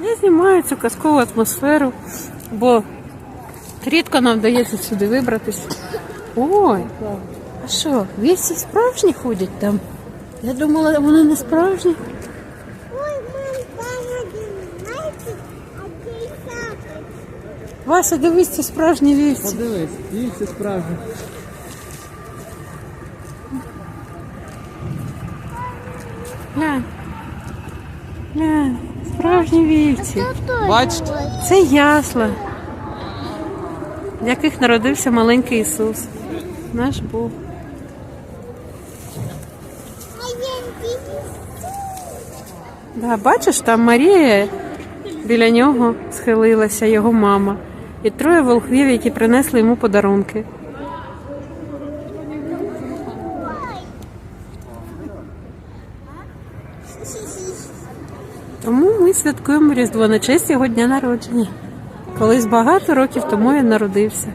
Я знімаю цю казкову атмосферу, бо рідко нам вдається сюди вибратися. Ой, а що, вісті справжні ходять там? Я думала, вони не справжні. Вася, дивись, це справжні вівці. Подивись, вівці справжні. Глянь. Глянь, справжні вівці. Бачите? Це ясла, в яких народився маленький Ісус, наш Бог. Да, бачиш, там Марія біля нього схилилася, його мама, і троє волхвів, які принесли йому подарунки. Тому ми святкуємо Різдво на честь його дня народження. Колись багато років тому він народився.